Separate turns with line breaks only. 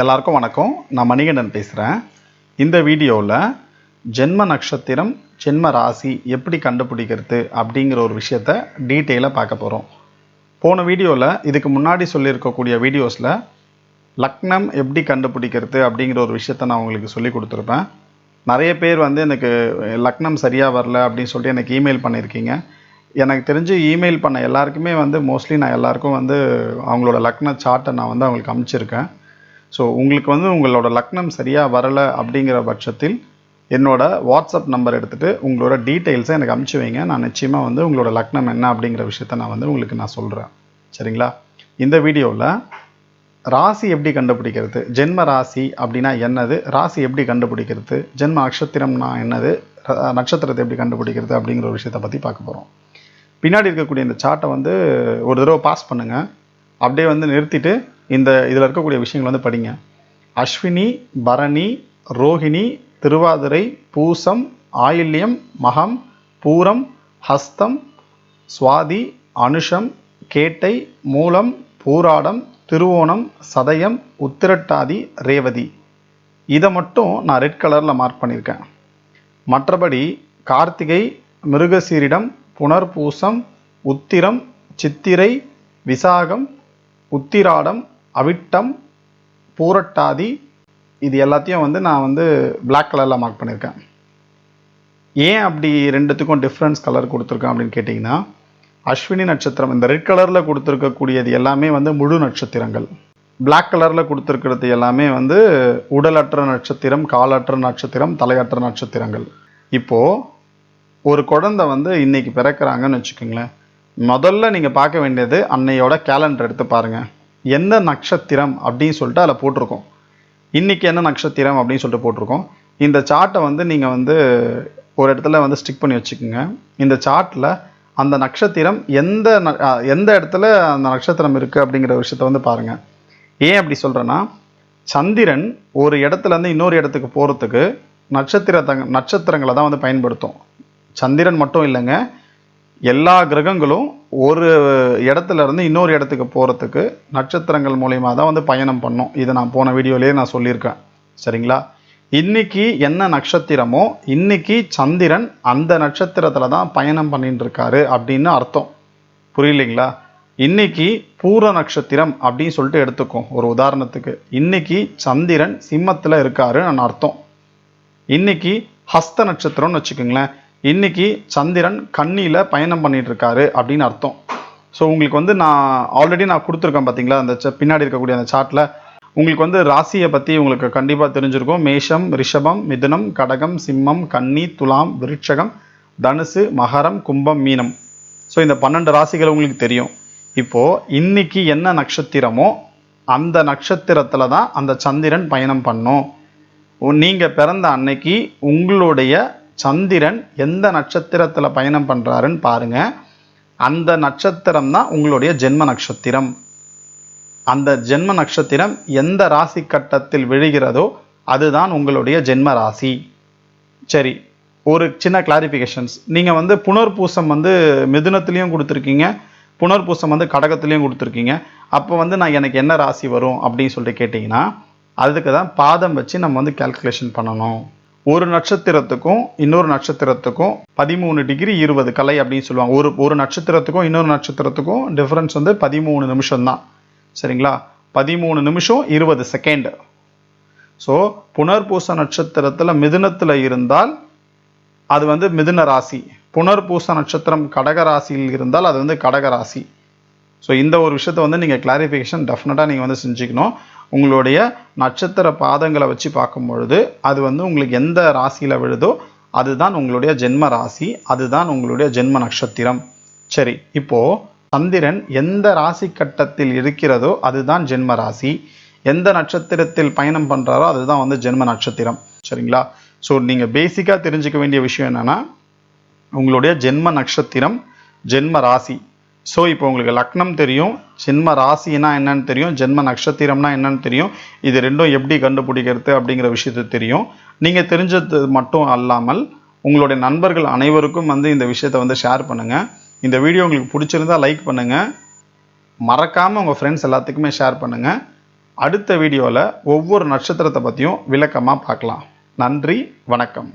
எல்லாருக்கும் வணக்கம். நான் மணிகண்டன் பேசுகிறேன் இந்த வீடியோவில் ஜென்ம நட்சத்திரம் ஜென்ம ராசி எப்படி கண்டுபிடிக்கிறது அப்படிங்கிற ஒரு விஷயத்த டீட்டெயிலாக பார்க்க போகிறோம் போன வீடியோவில் இதுக்கு முன்னாடி சொல்லியிருக்கக்கூடிய வீடியோஸில் லக்னம் எப்படி கண்டுபிடிக்கிறது அப்படிங்கிற ஒரு விஷயத்த நான் உங்களுக்கு சொல்லி கொடுத்துருப்பேன். நிறைய பேர் வந்து எனக்கு லக்னம் சரியாக வரல அப்படின்னு சொல்லிட்டு எனக்கு இமெயில் பண்ணியிருக்கீங்க. எனக்கு தெரிஞ்சு இமெயில் பண்ண எல்லாருக்குமே வந்து மோஸ்ட்லி நான் எல்லாருக்கும் வந்து அவங்களோட லக்ன சார்ட்டை நான் வந்து அவங்களுக்கு அனுப்பிச்சிருக்கேன் ஸோ உங்களுக்கு வந்து உங்களோட லக்னம் சரியாக வரலை அப்படிங்கிற பட்சத்தில் என்னோட வாட்ஸ்அப் நம்பர் எடுத்துகிட்டு உங்களோட டீட்டெயில்ஸை எனக்கு அமுச்சு வைங்க. நான் நிச்சயமாக வந்து உங்களோட லக்னம் என்ன அப்படிங்கிற விஷயத்த நான் வந்து உங்களுக்கு நான் சொல்கிறேன் சரிங்களா? இந்த வீடியோவில் ராசி எப்படி கண்டுபிடிக்கிறது? ஜென்ம ராசி அப்படின்னா என்னது? ராசி எப்படி கண்டுபிடிக்கிறது? ஜென்ம நட்சத்திரம்னா என்னது? நட்சத்திரத்தை எப்படி கண்டுபிடிக்கிறது அப்படிங்கிற ஒரு விஷயத்தை பற்றி பார்க்க போகிறோம் பின்னாடி இருக்கக்கூடிய இந்த சார்ட்டை வந்து ஒரு தடவை பாஸ் பண்ணுங்கள் அப்படியே வந்து நிறுத்திட்டு இந்த இதில் இருக்கக்கூடிய விஷயங்கள் வந்து படிங்க. அஸ்வினி பரணி ரோஹிணி திருவாதிரை பூசம் ஆயில்யம் மகம் பூரம் ஹஸ்தம் சுவாதி அனுஷம் கேட்டை மூலம் பூராடம் திருவோணம் சதயம் உத்திரட்டாதி ரேவதி. இதை மட்டும் நான் ரெட் கலரில் மார்க் பண்ணியிருக்கேன். மற்றபடி கார்த்திகை மிருகசீரிடம் புனர்பூசம் உத்திரம் சித்திரை விசாகம் உத்திராடம் அவிட்டம் பூரட்டாதி இது எல்லாத்தையும் வந்து நான் வந்து பிளாக் கலரில் மார்க் பண்ணியிருக்கேன் ஏன் அப்படி ரெண்டுத்துக்கும் டிஃப்ரென்ஸ் கலர் கொடுத்துருக்கேன் அப்படின்னு கேட்டிங்கன்னா அஸ்வினி நட்சத்திரம் இந்த ரெட் கலரில் கொடுத்துருக்கக்கூடியது எல்லாமே வந்து முழு நட்சத்திரங்கள். பிளாக் கலரில் கொடுத்துருக்கிறது எல்லாமே வந்து உடலற்ற நட்சத்திரம் காலற்ற நட்சத்திரம் தலையற்ற நட்சத்திரங்கள். இப்போது ஒரு குழந்தை வந்து இன்றைக்கி பிறக்கிறாங்கன்னு வச்சுக்கோங்களேன் முதல்ல நீங்கள் பார்க்க வேண்டியது அன்னையோட கேலண்டர் எடுத்து பாருங்கள் எந்த நட்சத்திரம் அப்படின்னு சொல்லிட்டு அதில் போட்டிருக்கோம். இன்றைக்கி என்ன நட்சத்திரம் அப்படின்னு சொல்லிட்டு போட்டிருக்கோம். இந்த சார்ட்டை வந்து நீங்கள் வந்து ஒரு இடத்துல வந்து ஸ்டிக் பண்ணி வச்சுக்கோங்க. இந்த சார்ட்டில் அந்த நட்சத்திரம் எந்த ந- எந்த இடத்துல அந்த நட்சத்திரம் இருக்குது அப்படிங்கிற விஷயத்த வந்து பாருங்கள் ஏன் அப்படி சொல்கிறேன்னா சந்திரன் ஒரு இடத்துலேருந்து இன்னொரு இடத்துக்கு போகிறதுக்கு நட்சத்திர நட்சத்திரங்களை தான் வந்து பயன்படுத்தும். சந்திரன் மட்டும் இல்லைங்க எல்லா கிரகங்களும் ஒரு இடத்துல இருந்து இன்னொரு இடத்துக்கு போகிறதுக்கு நட்சத்திரங்கள் மூலிமா தான் வந்து பயணம் பண்ணும். இதை நான் போன வீடியோலேயே நான் சொல்லியிருக்கேன். சரிங்களா? இன்னைக்கு என்ன நட்சத்திரமோ இன்னைக்கு சந்திரன் அந்த நட்சத்திரத்தில் தான் பயணம் பண்ணிட்டு இருக்காரு அப்படின்னு அர்த்தம். புரியலைங்களா? இன்னைக்கு பூர நட்சத்திரம் அப்படின்னு சொல்லிட்டு எடுத்துக்கோம். ஒரு உதாரணத்துக்கு இன்னைக்கு சந்திரன் சிம்மத்தில் இருக்காருன்னு அர்த்தம். இன்னைக்கு ஹஸ்த நட்சத்திரம்னு வச்சுக்கோங்களேன். இன்னைக்கு சந்திரன் கண்ணியில் பயணம் பண்ணிட்டு இருக்காரு அப்படின்னு அர்த்தம். ஸோ உங்களுக்கு வந்து நான் ஆல்ரெடி நான் கொடுத்துருக்கேன் பார்த்தீங்களா அந்த ச- பின்னாடி இருக்கக்கூடிய அந்த சார்ட்டில் உங்களுக்கு வந்து ராசியை பற்றி உங்களுக்கு கண்டிப்பாக தெரிஞ்சிருக்கும். மேஷம் ரிஷபம் மிதுனம் கடகம் சிம்மம் கன்னி துலாம் விருட்சகம் தனுசு மகரம் கும்பம் மீனம். ஸோ இந்த பன்னெண்டு ராசிகள் உங்களுக்கு தெரியும். இப்போது இன்னைக்கு என்ன நட்சத்திரமோ அந்த நட்சத்திரத்தில் தான் அந்த சந்திரன் பயணம் பண்ணும். நீங்கள் பிறந்த அன்னைக்கு உங்களுடைய சந்திரன் எந்த நட்சத்திரத்தில் பயணம் பண்ணுறாருன்னு பாருங்க. அந்த நட்சத்திரம் தான் உங்களுடைய ஜென்ம நட்சத்திரம். அந்த ஜென்ம நட்சத்திரம் எந்த ராசி கட்டத்தில் விழுகிறதோ அதுதான் உங்களுடைய ஜென்ம ராசி. சரி ஒரு சின்ன கிளாரிஃபிகேஷன்ஸ் நீங்கள் வந்து புனர்பூசம் வந்து மிதுனத்துலேயும் கொடுத்துருக்கீங்க புனர்பூசம் வந்து கடகத்துலேயும் கொடுத்துருக்கீங்க. அப்போ வந்து நான் எனக்கு என்ன ராசி வரும் அப்படின்னு சொல்லிட்டு கேட்டிங்கன்னா அதுக்கு தான் பாதம் வச்சு நம்ம வந்து கால்குலேஷன் பண்ணணும். ஒரு நட்சத்திரத்துக்கும் இன்னொரு நட்சத்திரத்துக்கும் பதிமூணு டிகிரி இருபது கலை அப்படின்னு சொல்லுவாங்க. ஒரு ஒரு நட்சத்திரத்துக்கும் இன்னொரு நட்சத்திரத்துக்கும் டிஃப்ரென்ஸ் வந்து பதிமூணு நிமிஷம் தான் சரிங்களா? பதிமூணு நிமிஷம் இருபது செகண்ட் ஸோ புனர்பூச நட்சத்திரத்தில் மிதுனத்தில் இருந்தால் அது வந்து மிதுன ராசி. புனர்பூச நட்சத்திரம் கடக ராசியில் இருந்தால் அது வந்து கடக ராசி. ஸோ இந்த ஒரு விஷயத்த வந்து நீங்கள் கிளாரிஃபிகேஷன் டெஃபினட்டாக நீங்கள் வந்து செஞ்சுக்கணும். உங்களுடைய நட்சத்திர பாதங்களை வச்சு பார்க்கும் பொழுது அது வந்து உங்களுக்கு எந்த ராசியில் விழுதோ அதுதான் உங்களுடைய ஜென்ம ராசி அதுதான் உங்களுடைய ஜென்ம நட்சத்திரம். சரி இப்போது சந்திரன் எந்த ராசி கட்டத்தில் இருக்கிறதோ அதுதான் ஜென்ம ராசி. எந்த நட்சத்திரத்தில் பயணம் பண்ணுறாரோ அதுதான் வந்து ஜென்ம நட்சத்திரம். சரிங்களா? ஸோ நீங்கள் பேசிக்காக தெரிஞ்சுக்க வேண்டிய விஷயம் என்னன்னா உங்களுடைய ஜென்ம நட்சத்திரம் ஜென்ம ராசி. ஸோ இப்போ உங்களுக்கு லக்னம் தெரியும் ஜென்ம ராசினா என்னன்னு தெரியும் ஜென்ம நட்சத்திரம்னா என்னன்னு தெரியும் இது ரெண்டும் எப்படி கண்டுபிடிக்கிறது அப்படிங்கிற விஷயத்தை தெரியும். நீங்கள் தெரிஞ்சது மட்டும் அல்லாமல் உங்களுடைய நண்பர்கள் அனைவருக்கும் வந்து இந்த விஷயத்தை வந்து ஷேர் பண்ணுங்கள் இந்த வீடியோ உங்களுக்கு பிடிச்சிருந்தா லைக் பண்ணுங்கள் மறக்காமல் உங்கள் ஃப்ரெண்ட்ஸ் எல்லாத்துக்குமே ஷேர் பண்ணுங்கள் அடுத்த வீடியோவில் ஒவ்வொரு நட்சத்திரத்தை பற்றியும் விளக்கமாக பார்க்கலாம். நன்றி வணக்கம்.